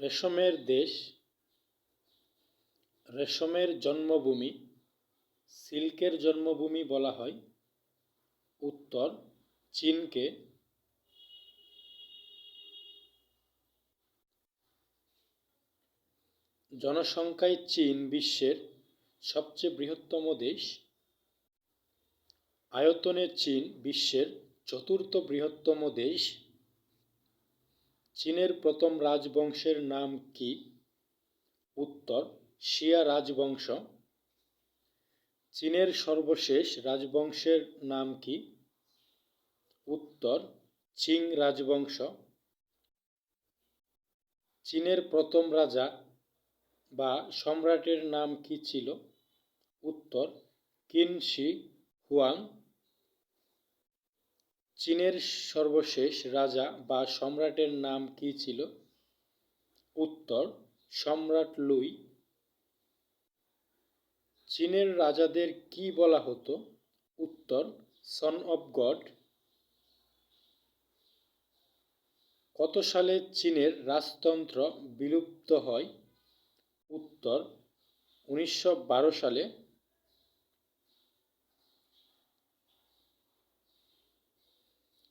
রেশমের দেশ, রেশমের জন্মভূমি, সিল্কের জন্মভূমি বলা হয়। উত্তর, চীনকে। জনসংখ্যায় চীন বিশ্বের সবচেয়ে বৃহত্তম দেশ। আয়তনে চীন বিশ্বের চতুর্থ বৃহত্তম দেশ। চীনের প্রথম রাজবংশের নাম কি? উত্তর, শিয়া রাজবংশ। চীনের সর্বশেষ রাজবংশের নাম কি? উত্তর, চিং রাজবংশ। চীনের প্রথম রাজা বা সম্রাটের নাম কি ছিল? উত্তর কিন শি হুয়াং। চীনের সর্বশেষ রাজা বা সম্রাটের নাম কি ছিল? উত্তর, সম্রাট লুই। চীনের রাজাদের কি বলা হতো? উত্তর সন অব গড কত সালে চীনের রাজতন্ত্র বিলুপ্ত হয়? উত্তর, উনিশশো বারো সালে।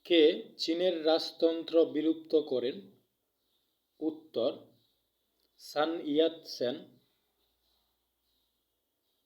কে চীনের রাজতন্ত্র বিলুপ্ত করেন? উত্তর সান ইয়াত সেন।